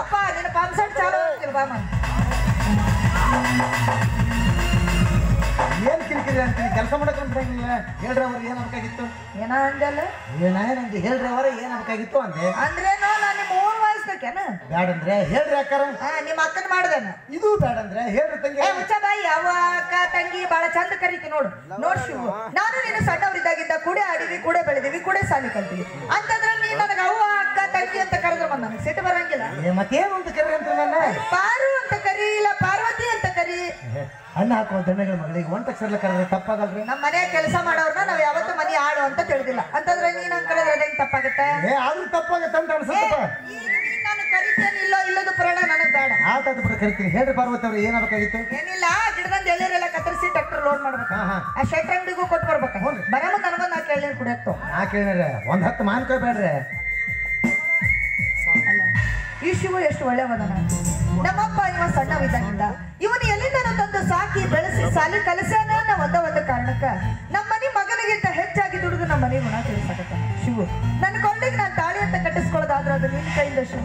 ಅಪ್ಪ ನಿನ್ನ pump set ಚಾಲು ಆಗ್ತಿಲ್ಲ ಬಾಮ ಏನ್ ಕಿರಿಕಿರಿ ಅಂತೀನಿ ಕೆಲಸ ಮಾಡಕ್ ಅಂತಿಲ್ಲ ಹೇಳ್ರಿ ಅವ್ರ ಏನ್ ಅನ್ಕಾಗಿತ್ತು ಏನ ಅಂದಲ್ಲ ಏನಾಯ್ ನಂಗೆ ಹೇಳ್ರಿ ಅವರ ಏನ್ ಅನ್ಕಾಗಿತ್ತು ಅಂದೆ? ಅಂದ್ರೆ ನಾನು ನಿಮ್ಮ ಮೂರು ವಯಸ್ಸಕ್ಕೇನ ಬ್ಯಾಡಂದ್ರೆ? ಹೇಳ್ರಿ ಅಕ್ಕಾರ. ಹಾ ನಿಮ್ಮ ಅಕ್ಕನ ಮಾಡ್ದನ? ಇದು ಬೇಡಂದ್ರೆ ಹೇಳ್ರಿ ತಂಗಿ. ಏ ಬಾಯಿ ಯಾವ ಅಕ್ಕ ತಂಗಿ ಬಹಳ ಚಂದ ಕರೀತಿ ನೋಡು. ನೋಡ್ ನಾನು ನೀನು ಸಣ್ಣವರಿದ್ದಾಗಿದ್ದ ಕೂಡೆ ಆಡಿವಿ ಕೂಡೆ ಬೆಳೆದಿವಿ ಕೂಡ ಸಾಲಿ ಕಲ್ತೀವಿ ಅಂತಂದ್ರೆ ನೀ ನನಗೆ ಅವ್ವ ತಂಗಿ ಅಂತ ಕರೆದ್ರ ಬಂದ ನನಗೆ. ಸಿಟ್ಟು ಬರಂಗಿಲ್ಲ. ಮತ್ತೇನು ಅಂತ ಕರಿ ಅಂತ ನನ್ನ? ಪಾರು ಅಂತ ಕರಿ ಇಲ್ಲ ಪಾರ್ವತಿ ಅಂತ ಕರಿ. ಅಣ್ಣ ಹಾಕುವ ದಣ್ಣಗಳ ಮಗಳಿಗೆ ಒಂಟ ಸರ್ಲ ಕರೆದ್ರೆ ತಪ್ಪಾಗಲ್ರಿ? ನಮ್ಮ ಮನೆ ಕೆಲಸ ಮಾಡೋರ್ನ ನಾವ್ ಯಾವತ್ತೂ ಮನೆ ಆಳು ಅಂತ ತಿಳಿದಿಲ್ಲ. ಅಂತಂದ್ರೆ ನೀನ್ ಹಂಗ್ ಕರೆದ್ರೆ ಅದೇನ್ ತಪ್ಪಾಗತ್ತೆ? ಏ ಆದ್ರೂ ತಪ್ಪಾಗತ್ತೆ ಅಂತ ಅನ್ಸುತ್ತಪ್ಪ ನೀನ್ ನಾನು ಕರಿತೇನೆ ಇಲ್ಲೋ ಇಲ್ಲದ ಪುರಾಣ ನನಗ್ ಬೇಡ. ಆತಾದ ಬಿಡ ಕರಿತೀನಿ. ಹೇಳ್ರಿ ಪಾರ್ವತಿ ಅವ್ರು ಏನಾಗಬೇಕಾಗಿತ್ತು? ಏನಿಲ್ಲ ಗಿಡದಂದ ಎಳ್ನೀರೆಲ್ಲ ಕತ್ತರಿಸಿ ಟ್ರ್ಯಾಕ್ಟರ್ ಲೋಡ್ ಮಾಡ್ಬೇಕು. ಆ ಶೆಟ್ ಅಂಗಡಿಗೂ ಕೊಟ್ಟು ಬರ್ಬೇಕು. ಬರ ನನಗೊಂದು ನಾಲ್ಕು ಕೇಳಿ ಕುಡಿಯತ್ತು ನಾ ಕೇಳಿದ್ರೆ ಒಂದ್ ಹತ್ತು ಮಾನ್ಕೋಬೇಡ್ರಿ ಈ ಶಿವ ಎಷ್ಟು ಒಳ್ಳೆಯವನ ನಮ್ಮಪ್ಪ ಇವ ಸಣ್ಣವಿದ್ದಾಗಿದ್ದ ಇವನು ಎಲ್ಲಿಂದನ ತಂದು ಸಾಕಿ ಬೆಳೆಸಿ ಸಾಲಿ ಕಲಸ್ಯಾನ ಅನ್ನೋ ಒಂದ ಒಂದು ಕಾರಣಕ್ಕ ನಮ್ಮ ಮನೆ ಮಗನಿಗಿಂತ ಹೆಚ್ಚಾಗಿ ದುಡಿದು ನಮ್ಮ ಮನೆ ಗುಣ ತಿಳಿಸಕತ್ತ ಶಿವು, ನನ್ನ ಕೊಂಡಿಗೆ ನಾನು ತಾಳಿ ಅಂತ ಕಟ್ಟಿಸ್ಕೊಳ್ಳೋದಾದ್ರೆ ಅದು ನಿನ್ನ ಕೈಯಿಂದ ಶಿವ